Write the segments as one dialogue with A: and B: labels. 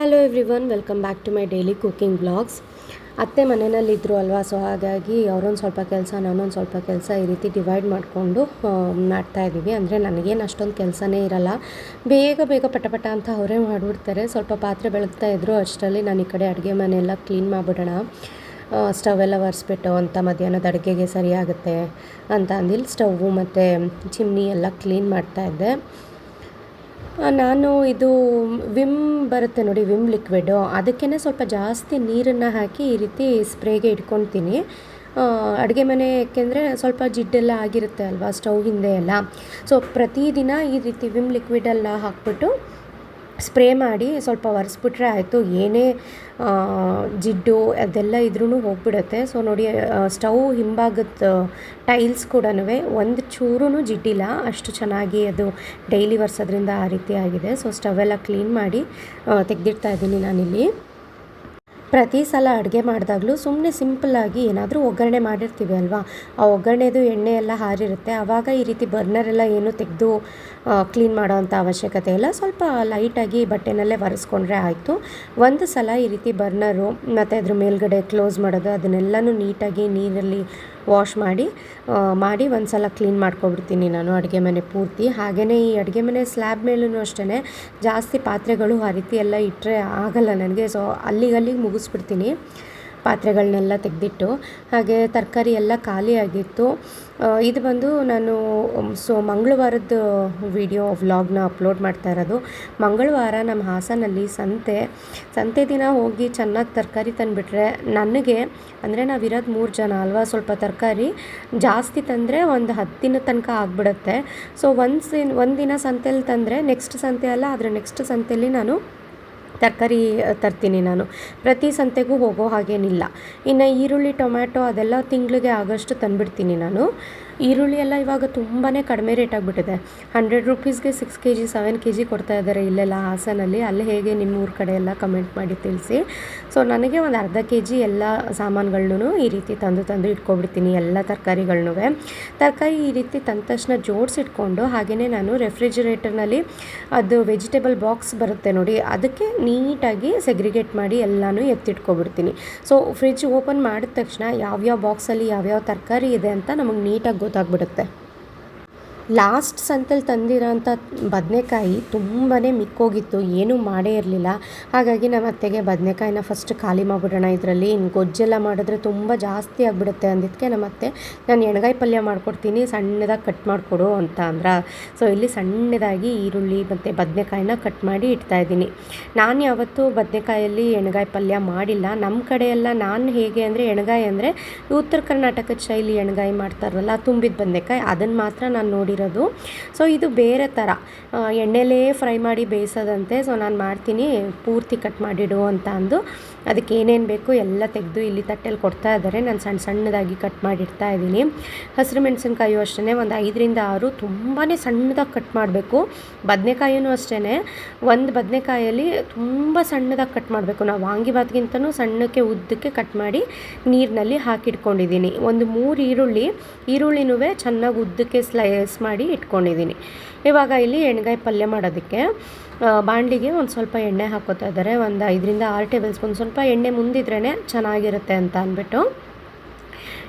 A: Hello everyone welcome back to my daily cooking blogs ಅತ್ತೆ ಮನೆಯಲ್ಲಿದ್ದರು ಅಲ್ವಾ ಸೊ ಹಾಗಾಗಿ ಅವರೊಂದು ಸ್ವಲ್ಪ ಕೆಲಸ, ನಾನೊಂದು ಸ್ವಲ್ಪ ಕೆಲಸ ಈ ರೀತಿ ಡಿವೈಡ್ ಮಾಡಿಕೊಂಡು ಮಾಡ್ತಾ ಇದ್ದೀವಿ. ಅಂದರೆ ನನಗೇನು ಅಷ್ಟೊಂದು ಕೆಲಸನೇ ಇರಲ್ಲ. ಬೇಗ ಬೇಗ ಪಟ ಪಟ ಅಂತ ಅವರೇ ಮಾಡಿಬಿಡ್ತಾರೆ. ಸ್ವಲ್ಪ ಪಾತ್ರೆ ಬೆಳಗ್ತಾ ಇದ್ದರು ಅಷ್ಟರಲ್ಲಿ ನಾನು ಈ ಕಡೆ ಅಡುಗೆ ಮನೆಯೆಲ್ಲ ಕ್ಲೀನ್ ಮಾಡಿಬಿಡೋಣ. ಎಲ್ಲ ಒರೆಸ್ಬಿಟ್ಟು ಅಂತ ಮಧ್ಯಾಹ್ನದ ಅಡುಗೆಗೆ ಸರಿಯಾಗುತ್ತೆ ಅಂತ ಅಂದಿಲ್ಲಿ ಸ್ಟವ್ವು ಮತ್ತು ಚಿಮ್ನಿ ಎಲ್ಲ ಕ್ಲೀನ್ ಮಾಡ್ತಾಯಿದ್ದೆ ನಾನು ಇದು ವಿಮ್ ಬರುತ್ತೆ ನೋಡಿ, ವಿಮ್ ಲಿಕ್ವಿಡು ಅದಕ್ಕೇ ಸ್ವಲ್ಪ ಜಾಸ್ತಿ ನೀರನ್ನು ಹಾಕಿ ಈ ರೀತಿ ಸ್ಪ್ರೇಗೆ ಇಟ್ಕೊತೀನಿ ಅಡುಗೆ ಮನೆ ಯಾಕೆಂದರೆ ಸ್ವಲ್ಪ ಜಿಡ್ಡೆಲ್ಲ ಆಗಿರುತ್ತೆ ಅಲ್ವಾ, ಸ್ಟವ್ ಹಿಂದೆ ಎಲ್ಲ. ಸೊ ಪ್ರತಿದಿನ ಈ ರೀತಿ ವಿಮ್ ಲಿಕ್ವಿಡೆಲ್ಲ ಹಾಕ್ಬಿಟ್ಟು ಸ್ಪ್ರೇ ಮಾಡಿ ಸ್ವಲ್ಪ ಒರೆಸ್ಬಿಟ್ರೆ ಆಯಿತು. ಏನೇ ಜಿಡ್ಡು ಅದೆಲ್ಲ ಇದ್ರೂ ಹೋಗ್ಬಿಡುತ್ತೆ. ಸೊ ನೋಡಿ ಸ್ಟವ್ ಹಿಂಭಾಗದ ಟೈಲ್ಸ್ ಕೂಡ ಒಂದು ಚೂರೂ ಜಿಡ್ಡಿಲ್ಲ ಅಷ್ಟು ಚೆನ್ನಾಗಿ ಅದು ಡೈಲಿ ಒರೆಸೋದ್ರಿಂದ ಆ ರೀತಿ ಆಗಿದೆ. ಸೊ ಸ್ಟವ್ ಎಲ್ಲ ಕ್ಲೀನ್ ಮಾಡಿ ತೆಗೆದಿಡ್ತಾ ಇದ್ದೀನಿ ನಾನಿಲ್ಲಿ. ಪ್ರತಿ ಸಲ ಅಡುಗೆ ಮಾಡಿದಾಗಲೂ ಸುಮ್ಮನೆ ಸಿಂಪಲ್ಲಾಗಿ ಏನಾದರೂ ಒಗ್ಗರಣೆ ಮಾಡಿರ್ತೀವಿ ಅಲ್ವಾ? ಆ ಒಗ್ಗರಣೆದು ಎಣ್ಣೆ ಎಲ್ಲ ಹಾರಿರುತ್ತೆ. ಆವಾಗ ಈ ರೀತಿ ಬರ್ನರೆಲ್ಲ ಏನು ತೆಗೆದು ಕ್ಲೀನ್ ಮಾಡೋ ಅಂಥ ಅವಶ್ಯಕತೆ ಇಲ್ಲ. ಸ್ವಲ್ಪ ಲೈಟಾಗಿ ಬಟ್ಟೆನಲ್ಲೇ ಒರೆಸ್ಕೊಂಡ್ರೆ ಆಯಿತು. ಒಂದು ಸಲ ಈ ರೀತಿ ಬರ್ನರು ಮತ್ತು ಅದ್ರ ಮೇಲ್ಗಡೆ ಕ್ಲೋಸ್ ಮಾಡೋದು, ಅದನ್ನೆಲ್ಲನೂ ನೀಟಾಗಿ ನೀರಲ್ಲಿ ವಾಶ್ ಮಾಡಿ ಮಾಡಿ ಒಂದು ಸಲ ಕ್ಲೀನ್ ಮಾಡ್ಕೊಬಿಡ್ತೀನಿ ನಾನು ಅಡುಗೆ ಮನೆ ಪೂರ್ತಿ. ಹಾಗೆಯೇ ಈ ಅಡುಗೆ ಮನೆ ಸ್ಲ್ಯಾಬ್ ಮೇಲೂ ಅಷ್ಟೇ ಜಾಸ್ತಿ ಪಾತ್ರೆಗಳು ಆ ರೀತಿ ಎಲ್ಲ ಇಟ್ಟರೆ ಆಗಲ್ಲ ನನಗೆ. ಸೊ ಅಲ್ಲಿಗಲ್ಲಿಗೆ ಮುಗಿಸ್ಬಿಡ್ತೀನಿ ಪಾತ್ರೆಗಳನ್ನೆಲ್ಲ ತೆಗೆದಿಟ್ಟು. ಹಾಗೆ ತರಕಾರಿ ಎಲ್ಲ ಖಾಲಿಯಾಗಿತ್ತು ಇದು ಬಂದು ನಾನು ಸೊ ಮಂಗಳವಾರದ ವಿಡಿಯೋ, ವ್ಲಾಗ್ನ ಅಪ್ಲೋಡ್ ಮಾಡ್ತಾ ಇರೋದು. ಮಂಗಳವಾರ ನಮ್ಮ ಹಾಸನಲ್ಲಿ ಸಂತೆ. ಸಂತೆ ದಿನ ಹೋಗಿ ಚೆನ್ನಾಗಿ ತರಕಾರಿ ತಂದುಬಿಟ್ರೆ ನನಗೆ, ಅಂದರೆ ನಾವಿರೋದು ಮೂರು ಜನ ಅಲ್ವಾ, ಸ್ವಲ್ಪ ತರಕಾರಿ ಜಾಸ್ತಿ ತಂದರೆ ಒಂದು ಹತ್ತು ದಿನದ ತನಕ ಆಗಿಬಿಡುತ್ತೆ. ಸೊ ಒಂದು ಸಿನ್ ಒಂದು ದಿನ ಸಂತೆಯಲ್ಲಿ ತಂದರೆ ನೆಕ್ಸ್ಟ್ ಸಂತೆ ಅಲ್ಲ ಅದರ ನೆಕ್ಸ್ಟ್ ಸಂತೆಯಲ್ಲಿ ನಾನು ತರಕಾರಿ ತರ್ತೀನಿ ನಾನು. ಪ್ರತಿ ಸಂತೆಗೂ ಹೋಗೋ ಹಾಗೇನಿಲ್ಲ. ಇನ್ನು ಈರುಳ್ಳಿ, ಟೊಮ್ಯಾಟೊ ಅದೆಲ್ಲ ತಿಂಗಳಿಗೆ ಆಗೋಷ್ಟು ತಂದುಬಿಡ್ತೀನಿ ನಾನು. ಈರುಳ್ಳಿ ಎಲ್ಲ ಇವಾಗ ತುಂಬಾ ಕಡಿಮೆ ರೇಟ್ ಆಗಿಬಿಟ್ಟಿದೆ. Hundred ರುಪೀಸ್ಗೆ six K G seven K G ಕೊಡ್ತಾ ಇದ್ದಾರೆ ಇಲ್ಲೆಲ್ಲ ಹಾಸನಲ್ಲಿ. ಅಲ್ಲಿ ಹೇಗೆ ನಿಮ್ಮ ಊರ ಕಡೆ ಎಲ್ಲ ಕಮೆಂಟ್ ಮಾಡಿ ತಿಳಿಸಿ. ಸೊ ನನಗೆ ಒಂದು ಅರ್ಧ ಕೆ ಜಿ ಎಲ್ಲ ಸಾಮಾನುಗಳನ್ನೂ ಈ ರೀತಿ ತಂದು ತಂದು ಇಟ್ಕೊಬಿಡ್ತೀನಿ, ಎಲ್ಲ ತರಕಾರಿಗಳ್ನೂ ತರಕಾರಿ ಈ ರೀತಿ ತಂದ ತಕ್ಷಣ ಜೋಡಿಸಿಟ್ಕೊಂಡು ಹಾಗೆಯೇ ನಾನು ರೆಫ್ರಿಜಿರೇಟರ್ನಲ್ಲಿ ಅದು ವೆಜಿಟೇಬಲ್ ಬಾಕ್ಸ್ ಬರುತ್ತೆ ನೋಡಿ, ಅದಕ್ಕೆ ನೀಟಾಗಿ ಸೆಗ್ರಿಗೇಟ್ ಮಾಡಿ ಎಲ್ಲನೂ ಎತ್ತಿಟ್ಕೊಬಿಡ್ತೀನಿ. ಸೊ ಫ್ರಿಜ್ ಓಪನ್ ಮಾಡಿದ ತಕ್ಷಣ ಯಾವ್ಯಾವ ಬಾಕ್ಸಲ್ಲಿ ಯಾವ್ಯಾವ ತರಕಾರಿ ಇದೆ ಅಂತ ನಮಗೆ ನೀಟಾಗಿ ಗೊತ್ತಾಗ್ಬಿಡುತ್ತೆ. ಲಾಸ್ಟ್ ಸಂತಲ್ಲಿ ತಂದಿರೋಂಥ ಬದನೆಕಾಯಿ ತುಂಬಾ ಮಿಕ್ಕೋಗಿತ್ತು, ಏನೂ ಮಾಡೇ ಇರಲಿಲ್ಲ. ಹಾಗಾಗಿ ನಮ್ಮ ಅತ್ತೆಗೆ ಬದನೆಕಾಯಿನ ಫಸ್ಟ್ ಖಾಲಿ ಮಾಡಿಬಿಡೋಣ ಇದರಲ್ಲಿ. ಇನ್ನು ಗೊಜ್ಜೆಲ್ಲ ಮಾಡಿದ್ರೆ ತುಂಬ ಜಾಸ್ತಿ ಆಗಿಬಿಡುತ್ತೆ ಅಂದಿದ್ದಕ್ಕೆ ನಮ್ಮ ಅತ್ತೆ, ನಾನು ಎಣ್ಗಾಯಿ ಪಲ್ಯ ಮಾಡ್ಕೊಡ್ತೀನಿ, ಸಣ್ಣದಾಗಿ ಕಟ್ ಮಾಡಿಕೊಡು ಅಂತ ಅಂದ್ರೆ. ಸೊ ಇಲ್ಲಿ ಸಣ್ಣದಾಗಿ ಈರುಳ್ಳಿ ಮತ್ತು ಬದನೆಕಾಯಿನ ಕಟ್ ಮಾಡಿ ಇಡ್ತಾಯಿದ್ದೀನಿ ನಾನು ಯಾವತ್ತೂ ಬದನೆಕಾಯಲ್ಲಿ ಎಣ್ಗಾಯಿ ಪಲ್ಯ ಮಾಡಿಲ್ಲ. ನಮ್ಮ ಕಡೆಯೆಲ್ಲ ನಾನು ಹೇಗೆ ಅಂದರೆ, ಎಣ್ಗಾಯಿ ಅಂದರೆ ಉತ್ತರ ಕರ್ನಾಟಕದ ಶೈಲಿ ಎಣ್ಗಾಯಿ ಮಾಡ್ತಾರಲ್ಲ, ತುಂಬಿದ ಬದನೆಕಾಯಿ ಅದನ್ನು ಮಾತ್ರ ನಾನು ನೋಡಿ ಇರೋದು. ಸೊ ಇದು ಬೇರೆ ಥರ ಎಣ್ಣೆಲೇ ಫ್ರೈ ಮಾಡಿ ಬೇಯಿಸೋದಂತೆ. ಸೊ ನಾನು ಮಾಡ್ತೀನಿ. ಪೂರ್ತಿ ಕಟ್ ಮಾಡಿಡು ಅಂತ ಅಂದು. ಅದಕ್ಕೆ ಏನೇನು ಬೇಕು ಎಲ್ಲ ತೆಗೆದು ಇಲ್ಲಿ ತಟ್ಟೆಲಿ ಕೊಡ್ತಾ ಇದ್ದಾರೆ ನಾನು ಸಣ್ಣ ಸಣ್ಣದಾಗಿ ಕಟ್ ಮಾಡಿಡ್ತಾ ಇದ್ದೀನಿ. ಹಸಿರು ಮೆಣಸಿನ್ಕಾಯು ಅಷ್ಟೇ ಒಂದು ಐದರಿಂದ ಆರು ತುಂಬಾ ಸಣ್ಣದಾಗಿ ಕಟ್ ಮಾಡಬೇಕು. ಬದನೆಕಾಯಿನೂ ಅಷ್ಟೇ ಒಂದು ಬದನೆಕಾಯಲ್ಲಿ ತುಂಬ ಸಣ್ಣದಾಗಿ ಕಟ್ ಮಾಡಬೇಕು. ನಾವು ವಾಂಗಿಬಾತ್ಗಿಂತನೂ ಸಣ್ಣಕ್ಕೆ ಉದ್ದಕ್ಕೆ ಕಟ್ ಮಾಡಿ ನೀರಿನಲ್ಲಿ ಹಾಕಿಟ್ಕೊಂಡಿದ್ದೀನಿ. ಒಂದು ಮೂರು ಈರುಳ್ಳಿ ಈರುಳ್ಳಿನೂ ಚೆನ್ನಾಗಿ ಉದ್ದಕ್ಕೆ ಸ್ಲೈಸ್ ಮಾಡಿ ಇಟ್ಕೊಂಡಿದ್ದೀನಿ. ಇವಾಗ ಇಲ್ಲಿ ಎಣ್ಗಾಯಿ ಪಲ್ಯ ಮಾಡೋದಕ್ಕೆ ಬಾಣಲಿಗೆ ಒಂದು ಸ್ವಲ್ಪ ಎಣ್ಣೆ ಹಾಕೋತಾ ಇದ್ದಾರೆ. ಒಂದು ಐದರಿಂದ ಆರು ಟೇಬಲ್ ಸ್ಪೂನ್ ಸ್ವಲ್ಪ ಎಣ್ಣೆ ಮುಂದಿದ್ರೇ ಚೆನ್ನಾಗಿರುತ್ತೆ ಅಂತ ಅಂದ್ಬಿಟ್ಟು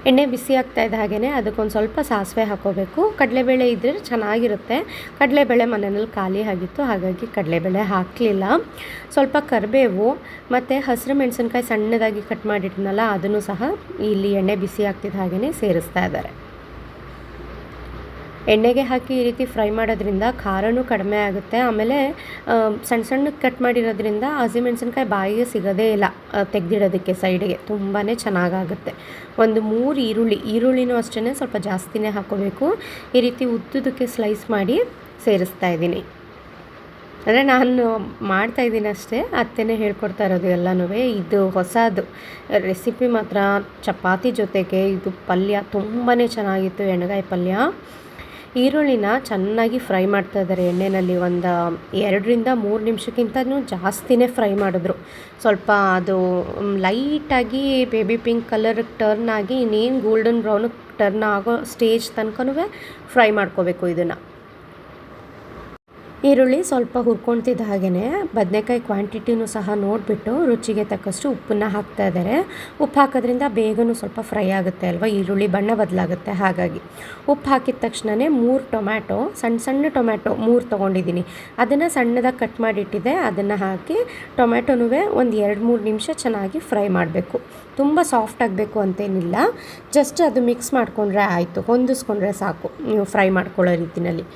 A: ಎಣ್ಣೆ ಬಿಸಿ ಆಗ್ತಾ ಇದ್ದ ಹಾಗೇ ಅದಕ್ಕೊಂದು ಸ್ವಲ್ಪ ಸಾಸಿವೆ ಹಾಕೋಬೇಕು. ಕಡಲೆಬೇಳೆ ಇದ್ದರೆ ಚೆನ್ನಾಗಿರುತ್ತೆ. ಕಡಲೆಬೇಳೆ ಮನೆಯಲ್ಲಿ ಖಾಲಿ ಆಗಿತ್ತು, ಹಾಗಾಗಿ ಕಡಲೆಬೇಳೆ ಹಾಕಲಿಲ್ಲ. ಸ್ವಲ್ಪ ಕರಿಬೇವು ಮತ್ತು ಹಸಿರು ಮೆಣಸಿನ್ಕಾಯಿ ಸಣ್ಣದಾಗಿ ಕಟ್ ಮಾಡಿಟ್ನಲ್ಲ ಅದನ್ನು ಸಹ ಇಲ್ಲಿ ಎಣ್ಣೆ ಬಿಸಿ ಆಗ್ತಿದ್ದ ಹಾಗೇ ಸೇರಿಸ್ತಾ ಇದ್ದಾರೆ. ಎಣ್ಣೆಗೆ ಹಾಕಿ ಈ ರೀತಿ ಫ್ರೈ ಮಾಡೋದ್ರಿಂದ ಖಾರನೂ ಕಡಿಮೆ ಆಗುತ್ತೆ. ಆಮೇಲೆ ಸಣ್ಣ ಸಣ್ಣಕ್ಕೆ ಕಟ್ ಮಾಡಿರೋದ್ರಿಂದ ಹಸಿಮೆಣ್ಸಿನ್ಕಾಯಿ ಬಾಯಿಗೆ ಸಿಗೋದೇ ಇಲ್ಲ ತೆಗೆದಿಡೋದಕ್ಕೆ ಸೈಡಿಗೆ. ತುಂಬಾ ಚೆನ್ನಾಗಾಗುತ್ತೆ. ಒಂದು ಮೂರು ಈರುಳ್ಳಿ, ಈರುಳ್ಳಿನೂ ಅಷ್ಟೇ ಸ್ವಲ್ಪ ಜಾಸ್ತಿನೇ ಹಾಕೋಬೇಕು. ಈ ರೀತಿ ಉದ್ದುದಕ್ಕೆ ಸ್ಲೈಸ್ ಮಾಡಿ ಸೇರಿಸ್ತಾ ಇದ್ದೀನಿ. ಅಂದರೆ ನಾನು ಮಾಡ್ತಾ ಇದ್ದೀನಿ ಅಷ್ಟೇ, ಅತ್ತೆನೇ ಹೇಳ್ಕೊಡ್ತಾ ಇರೋದು ಎಲ್ಲನೂ ಇದು ಹೊಸದು. ರೆಸಿಪಿ ಮಾತ್ರ, ಚಪಾತಿ ಜೊತೆಗೆ ಇದು ಪಲ್ಯ ತುಂಬಾ ಚೆನ್ನಾಗಿತ್ತು ಎಣ್ಣೆಗಾಯಿ ಪಲ್ಯ. ಈರುಳ್ಳಿನ ಚೆನ್ನಾಗಿ ಫ್ರೈ ಮಾಡ್ತಾ ಇದ್ದಾರೆ. ಎಣ್ಣೆಯಲ್ಲಿ ಒಂದು ಎರಡರಿಂದ ಮೂರು ನಿಮಿಷಕ್ಕಿಂತನೂ ಜಾಸ್ತಿನೇ ಫ್ರೈ ಮಾಡಿದ್ರು. ಸ್ವಲ್ಪ ಅದು ಲೈಟಾಗಿ ಬೇಬಿ ಪಿಂಕ್ ಕಲರ್ ಟರ್ನ್ ಆಗಿ, ಇನ್ನೇನು ಗೋಲ್ಡನ್ ಬ್ರೌನ್ ಟರ್ನ್ ಆಗೋ ಸ್ಟೇಜ್ ತನಕನೂ ಫ್ರೈ ಮಾಡ್ಕೋಬೇಕು ಇದನ್ನು. ಈರುಳ್ಳಿ ಸ್ವಲ್ಪ ಹುರ್ಕೊಳ್ತಿದ್ದ ಹಾಗೆಯೇ ಬದನೆಕಾಯಿ ಕ್ವಾಂಟಿಟಿನೂ ಸಹ ನೋಡಿಬಿಟ್ಟು ರುಚಿಗೆ ತಕ್ಕಷ್ಟು ಉಪ್ಪನ್ನು ಹಾಕ್ತಾ ಇದ್ದಾರೆ. ಉಪ್ಪು ಹಾಕೋದ್ರಿಂದ ಬೇಗನೂ ಸ್ವಲ್ಪ ಫ್ರೈ ಆಗುತ್ತೆ ಅಲ್ವಾ? ಈರುಳ್ಳಿ ಬಣ್ಣ ಬದಲಾಗುತ್ತೆ. ಹಾಗಾಗಿ ಉಪ್ಪು ಹಾಕಿದ ತಕ್ಷಣವೇ ಮೂರು ಟೊಮ್ಯಾಟೊ, ಸಣ್ಣ ಸಣ್ಣ ಟೊಮ್ಯಾಟೊ ಮೂರು ತೊಗೊಂಡಿದ್ದೀನಿ. ಅದನ್ನು ಸಣ್ಣದಾಗಿ ಕಟ್ ಮಾಡಿಟ್ಟಿದ್ದೆ. ಅದನ್ನು ಹಾಕಿ ಟೊಮ್ಯಾಟೊನೂ ಒಂದು ಎರಡು ಮೂರು ನಿಮಿಷ ಚೆನ್ನಾಗಿ ಫ್ರೈ ಮಾಡಬೇಕು. ತುಂಬ ಸಾಫ್ಟ್ ಆಗಬೇಕು ಅಂತೇನಿಲ್ಲ. ಜಸ್ಟ್ ಅದು ಮಿಕ್ಸ್ ಮಾಡಿಕೊಂಡ್ರೆ ಆಯಿತು. ಹೊಂದಿಸ್ಕೊಂಡ್ರೆ ಸಾಕು. ನೀವು ಫ್ರೈ ಮಾಡ್ಕೊಳ್ಳೋ ರೀತಿಯಲ್ಲಿ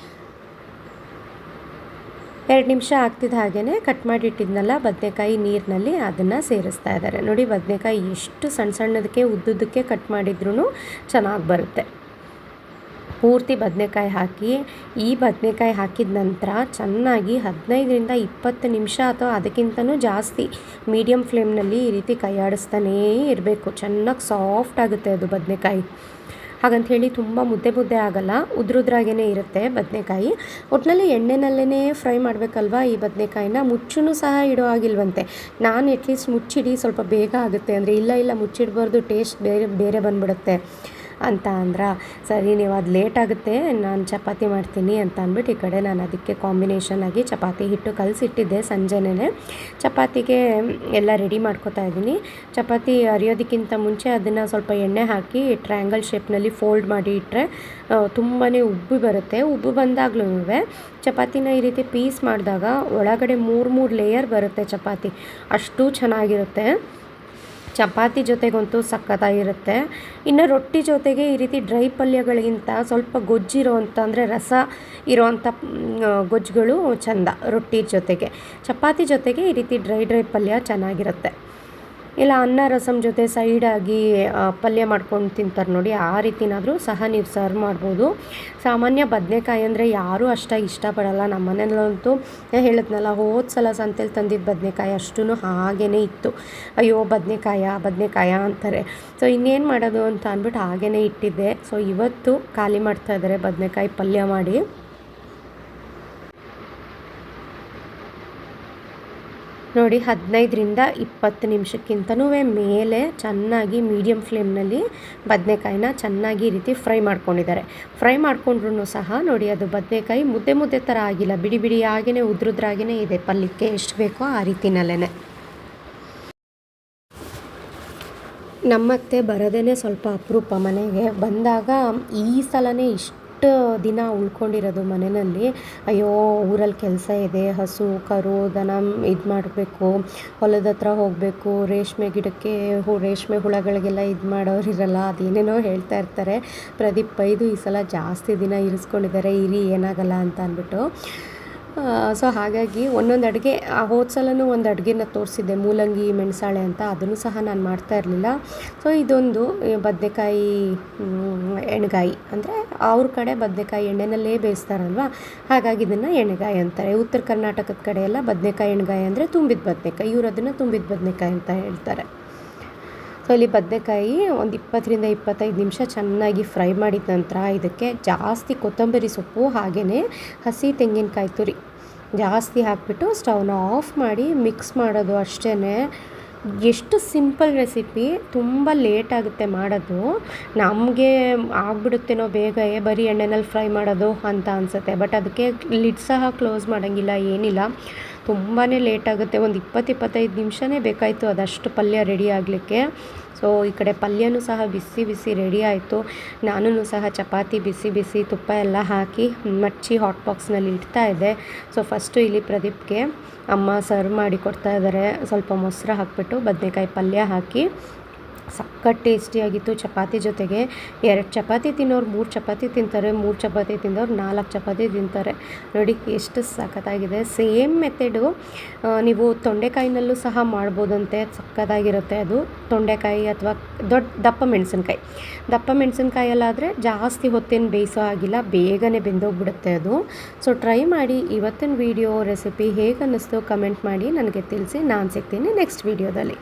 A: ಎರಡು ನಿಮಿಷ ಆಗ್ತಿದ್ದ ಹಾಗೇ ಕಟ್ ಮಾಡಿಟ್ಟಿದ್ನಲ್ಲ ಬದನೆಕಾಯಿ ನೀರಿನಲ್ಲಿ ಅದನ್ನು ಸೇರಿಸ್ತಾ ಇದ್ದಾರೆ ನೋಡಿ ಬದನೆಕಾಯಿ ಎಷ್ಟು ಸಣ್ಣ ಸಣ್ಣದಕ್ಕೆ ಉದ್ದುದ್ದಕ್ಕೆ ಕಟ್ ಮಾಡಿದ್ರೂ ಚೆನ್ನಾಗಿ ಬರುತ್ತೆ. ಪೂರ್ತಿ ಬದನೆಕಾಯಿ ಹಾಕಿ, ಈ ಬದನೆಕಾಯಿ ಹಾಕಿದ ನಂತರ ಚೆನ್ನಾಗಿ ಹದಿನೈದರಿಂದ ಇಪ್ಪತ್ತು ನಿಮಿಷ ಅಥವಾ ಅದಕ್ಕಿಂತನೂ ಜಾಸ್ತಿ ಮೀಡಿಯಮ್ ಫ್ಲೇಮ್ನಲ್ಲಿ ಈ ರೀತಿ ಕೈಯಾಡಿಸ್ತಾನೇ ಇರಬೇಕು. ಚೆನ್ನಾಗಿ ಸಾಫ್ಟ್ ಆಗುತ್ತೆ ಅದು ಬದನೆಕಾಯಿ. ಹಾಗಂತ ಹೇಳಿ ತುಂಬ ಮುದ್ದೆ ಮುದ್ದೆ ಆಗಲ್ಲ ಉದ್ರುದ್ರಾಗೇ ಇರುತ್ತೆ ಬದನೆಕಾಯಿ. ಒಟ್ಟಿನಲ್ಲಿ ಎಣ್ಣೆನಲ್ಲೇ ಫ್ರೈ ಮಾಡಬೇಕಲ್ವಾ ಈ ಬದನೆಕಾಯಿನ? ಮುಚ್ಚೂ ಸಹ ಇಡೋ ಆಗಿಲ್ವಂತೆ ನಾನು ಅಟ್ಲೀಸ್ಟ್ ಮುಚ್ಚಿಡಿ, ಸ್ವಲ್ಪ ಬೇಗ ಆಗುತ್ತೆ. ಅಂದರೆ ಇಲ್ಲ ಇಲ್ಲ ಮುಚ್ಚಿಡಬಾರ್ದು ಟೇಸ್ಟ್ ಬೇರೆ ಬೇರೆ ಬಂದುಬಿಡುತ್ತೆ. ಅಂತ ಅಂದ್ರೆ, ಸರಿ, ನೀವು ಅದು ಲೇಟ್ ಆಗುತ್ತೆ, ನಾನು ಚಪಾತಿ ಮಾಡ್ತೀನಿ ಅಂತ ಅಂದ್ಬಿಟ್ಟು ಈ ಕಡೆ ನಾನು ಅದಕ್ಕೆ ಕಾಂಬಿನೇಷನ್ ಆಗಿ ಚಪಾತಿ ಹಿಟ್ಟು ಕಲಸಿಟ್ಟಿದ್ದೆ ಸಂಜೆನೇ ಚಪಾತಿಗೆ ಎಲ್ಲ ರೆಡಿ ಮಾಡ್ಕೋತಾ ಇದ್ದೀನಿ. ಚಪಾತಿ ಅರಿಯೋದಕ್ಕಿಂತ ಮುಂಚೆ ಅದನ್ನು ಸ್ವಲ್ಪ ಎಣ್ಣೆ ಹಾಕಿ ಟ್ರ್ಯಾಂಗಲ್ ಶೇಪ್ನಲ್ಲಿ ಫೋಲ್ಡ್ ಮಾಡಿ ಇಟ್ಟರೆ ತುಂಬಾ ಉಬ್ಬು ಬರುತ್ತೆ. ಉಬ್ಬು ಬಂದಾಗ್ಲೂ ಚಪಾತಿನ ಈ ರೀತಿ ಪೀಸ್ ಮಾಡಿದಾಗ ಒಳಗಡೆ ಮೂರು ಮೂರು ಲೇಯರ್ ಬರುತ್ತೆ ಚಪಾತಿ. ಅಷ್ಟು ಚೆನ್ನಾಗಿರುತ್ತೆ. ಚಪಾತಿ ಜೊತೆಗಂತೂ ಸಖತ್ತಾಗಿರುತ್ತೆ. ಇನ್ನು ರೊಟ್ಟಿ ಜೊತೆಗೆ ಈ ರೀತಿ ಡ್ರೈ ಪಲ್ಯಗಳಿಗಿಂತ ಸ್ವಲ್ಪ ಗೊಜ್ಜಿರೋ ಅಂದರೆ ರಸ ಇರೋವಂಥ ಗೊಜ್ಜುಗಳು ಚೆಂದ ರೊಟ್ಟಿ ಜೊತೆಗೆ. ಚಪಾತಿ ಜೊತೆಗೆ ಈ ರೀತಿ ಡ್ರೈ ಡ್ರೈ ಪಲ್ಯ ಚೆನ್ನಾಗಿರುತ್ತೆ. ಇಲ್ಲ, ಅನ್ನ ರಸಮ್ ಜೊತೆ ಸೈಡಾಗಿ ಪಲ್ಯ ಮಾಡ್ಕೊಂಡು ತಿಂತಾರೆ ನೋಡಿ, ಆ ರೀತಿನಾದರೂ ಸಹ ನೀವು ಸರ್ವ್ ಮಾಡ್ಬೋದು. ಸಾಮಾನ್ಯ ಬದನೆಕಾಯಿ ಅಂದರೆ ಯಾರೂ ಅಷ್ಟಾಗಿ ಇಷ್ಟಪಡಲ್ಲ. ನಮ್ಮ ಮನೆಯಲ್ಲಂತೂ ಹೇಳಿದ್ನಲ್ಲ, ಹೋದ ಸಲ ಸಂತೆಲಿ ತಂದಿದ್ದ ಬದನೆಕಾಯಿ ಅಷ್ಟೂ ಹಾಗೇ ಇತ್ತು. ಅಯ್ಯೋ, ಬದನೆಕಾಯ ಬದನೆಕಾಯ ಅಂತಾರೆ. ಸೊ ಇನ್ನೇನು ಮಾಡೋದು ಅಂತ ಅಂದ್ಬಿಟ್ಟು ಹಾಗೇ ಇಟ್ಟಿದ್ದೆ. ಸೊ ಇವತ್ತು ಖಾಲಿ ಮಾಡ್ತಾ ಇದ್ದಾರೆ ಬದನೆಕಾಯಿ ಪಲ್ಯ ಮಾಡಿ. ನೋಡಿ, ಹದಿನೈದರಿಂದ ಇಪ್ಪತ್ತು ನಿಮಿಷಕ್ಕಿಂತನೂ ಮೇಲೆ ಚೆನ್ನಾಗಿ ಮೀಡಿಯಮ್ ಫ್ಲೇಮ್ನಲ್ಲಿ ಬದನೆಕಾಯಿನ ಚೆನ್ನಾಗಿ ಈ ರೀತಿ ಫ್ರೈ ಮಾಡ್ಕೊಂಡಿದ್ದಾರೆ. ಫ್ರೈ ಮಾಡ್ಕೊಂಡ್ರೂ ಸಹ ನೋಡಿ, ಅದು ಬದನೆಕಾಯಿ ಮುದ್ದೆ ಮುದ್ದೆ ಥರ ಆಗಿಲ್ಲ. ಬಿಡಿ ಬಿಡಿ ಉದ್ರುದ್ರಾಗೇ ಇದೆ. ಪಲ್ಲಿಕ್ಕೆ ಎಷ್ಟು ಬೇಕೋ ಆ ರೀತಿನಲ್ಲೇ ನಮ್ಮತ್ತೆ ಬರೋದೇ ಸ್ವಲ್ಪ ಅಪರೂಪ ಮನೆಗೆ ಬಂದಾಗ ಈ ಸಲನೇ ಇಷ್ಟು ಎಷ್ಟು ದಿನ ಉಳ್ಕೊಂಡಿರೋದು ಮನೆಯಲ್ಲಿ. ಅಯ್ಯೋ, ಊರಲ್ಲಿ ಕೆಲಸ ಇದೆ, ಹಸು, ಕರು, ದನ ಇದು ಮಾಡಬೇಕು, ಹೊಲದ ಹತ್ರ ಹೋಗಬೇಕು, ರೇಷ್ಮೆ ಗಿಡಕ್ಕೆ ಹು, ರೇಷ್ಮೆ ಹುಳಗಳಿಗೆಲ್ಲ ಇದು ಮಾಡೋರಿರಲ್ಲ, ಅದೇನೇನೋ ಹೇಳ್ತಾ ಇರ್ತಾರೆ. ಪ್ರದೀಪ್ ಬೈದು ಈ ಸಲ ಜಾಸ್ತಿ ದಿನ ಇರಿಸ್ಕೊಂಡಿದ್ದಾರೆ, ಇರಿ ಏನಾಗಲ್ಲ ಅಂತ ಅಂದ್ಬಿಟ್ಟು. ಸೊ ಹಾಗಾಗಿ ಒಂದೊಂದು ಅಡುಗೆ ಹೋದ ಸಲನೂ ಒಂದು ಅಡುಗೆನ ತೋರಿಸಿದ್ದೆ, ಮೂಲಂಗಿ, ಮೆಣಸಾಳೆ ಅಂತ, ಅದನ್ನು ಸಹ ನಾನು ಮಾಡ್ತಾ ಇರಲಿಲ್ಲ. ಸೊ ಇದೊಂದು ಬದನೆಕಾಯಿ ಎಣ್ಗಾಯಿ, ಅಂದರೆ ಅವ್ರ ಕಡೆ ಬದನೆಕಾಯಿ ಎಣ್ಣೆನಲ್ಲೇ ಬೇಯಿಸ್ತಾರಲ್ವ? ಹಾಗಾಗಿ ಇದನ್ನು ಎಣ್ಗಾಯಿ ಅಂತಾರೆ. ಉತ್ತರ ಕರ್ನಾಟಕದ ಕಡೆ ಎಲ್ಲ ಬದನೆಕಾಯಿ, ಎಣ್ಗಾಯಿ ಅಂದರೆ ತುಂಬಿದ ಬದನೆಕಾಯಿ, ಇವರು ಅದನ್ನು ತುಂಬಿದ ಬದನೆಕಾಯಿ ಅಂತ ಹೇಳ್ತಾರೆ. ಸೊ ಇಲ್ಲಿ ಬದನೆಕಾಯಿ ಒಂದು ಇಪ್ಪತ್ತರಿಂದ ಇಪ್ಪತ್ತೈದು ನಿಮಿಷ ಚೆನ್ನಾಗಿ ಫ್ರೈ ಮಾಡಿದ ನಂತರ ಇದಕ್ಕೆ ಜಾಸ್ತಿ ಕೊತ್ತಂಬರಿ ಸೊಪ್ಪು ಹಾಗೆಯೇ ಹಸಿ ತೆಂಗಿನಕಾಯಿ ತುರಿ ಜಾಸ್ತಿ ಹಾಕಿಬಿಟ್ಟು ಸ್ಟವ್ನ ಆಫ್ ಮಾಡಿ ಮಿಕ್ಸ್ ಮಾಡೋದು ಅಷ್ಟೇ ಎಷ್ಟು ಸಿಂಪಲ್ ರೆಸಿಪಿ ತುಂಬ ಲೇಟ್ ಆಗುತ್ತೆ ಮಾಡೋದು. ನಮಗೆ ಆಗ್ಬಿಡುತ್ತೇನೋ ಬೇಗ, ಏ, ಬರೀ ಎಣ್ಣೆನಲ್ಲಿ ಫ್ರೈ ಮಾಡೋದು ಅಂತ ಅನಿಸುತ್ತೆ. ಬಟ್ ಅದಕ್ಕೆ ಲಿಡ್ ಸಹ ಕ್ಲೋಸ್ ಮಾಡೋಂಗಿಲ್ಲ, ಏನಿಲ್ಲ. ತುಂಬಾ ಲೇಟ್ ಆಗುತ್ತೆ. ಒಂದು ಇಪ್ಪತ್ತು ಇಪ್ಪತ್ತೈದು ನಿಮಿಷನೇ ಬೇಕಾಯಿತು. ಅದಷ್ಟು ಪಲ್ಯ ರೆಡಿ ಆಗಲಿಕ್ಕೆ. ಸೊ ಈ ಕಡೆ ಪಲ್ಯನೂ ಸಹ ಬಿಸಿ ಬಿಸಿ ರೆಡಿ ಆಯಿತು. ನಾನು ಸಹ ಚಪಾತಿ ಬಿಸಿ ಬಿಸಿ ತುಪ್ಪ ಎಲ್ಲ ಹಾಕಿ ಮಚ್ಚಿ ಹಾಟ್ ಬಾಕ್ಸ್ನಲ್ಲಿ ಇಡ್ತಾ ಇದ್ದೆ. ಸೊ ಫಸ್ಟು ಇಲ್ಲಿ ಪ್ರದೀಪ್ಗೆ ಅಮ್ಮ ಸರ್ವ್ ಮಾಡಿ ಕೊಡ್ತಾ ಇದ್ದಾರೆ ಸ್ವಲ್ಪ ಮೊಸರು ಹಾಕಿಬಿಟ್ಟು ಬದನೆಕಾಯಿ ಪಲ್ಯ ಹಾಕಿ ಸಖತ್ ಟೇಸ್ಟಿಯಾಗಿತ್ತು ಚಪಾತಿ ಜೊತೆಗೆ. ಎರಡು ಚಪಾತಿ ತಿನ್ನೋರು ಮೂರು ಚಪಾತಿ ತಿಂತಾರೆ, ಮೂರು ಚಪಾತಿ ತಿಂದವ್ರು ನಾಲ್ಕು ಚಪಾತಿ ತಿಂತಾರೆ. ನೋಡಿ, ಎಷ್ಟು ಸಖತ್ತಾಗಿದೆ. ಸೇಮ್ ಮೆಥಡು ನೀವು ತೊಂಡೆಕಾಯಿನಲ್ಲೂ ಸಹ ಮಾಡ್ಬೋದಂತೆ. ಸಖತ್ತಾಗಿರುತ್ತೆ ಅದು. ತೊಂಡೆಕಾಯಿ ಅಥವಾ ದೊಡ್ಡ ದಪ್ಪ ಮೆಣಸಿನ್ಕಾಯಿ. ದಪ್ಪ ಮೆಣಸಿನ್ಕಾಯಲ್ಲಾದರೆ ಜಾಸ್ತಿ ಹೊತ್ತೇನು ಬೇಯಿಸೋ ಆಗಿಲ್ಲ ಬೇಗನೆ ಬೆಂದೋಗ್ಬಿಡುತ್ತೆ ಅದು. ಸೊ ಟ್ರೈ ಮಾಡಿ. ಇವತ್ತಿನ ವೀಡಿಯೋ ರೆಸಿಪಿ ಹೇಗೆ ಅನ್ನಿಸ್ತು ಕಮೆಂಟ್ ಮಾಡಿ. ನನಗೆ ತಿಳಿಸಿ. ನಾನು ಸಿಗ್ತೀನಿ ನೆಕ್ಸ್ಟ್ ವೀಡಿಯೋದಲ್ಲಿ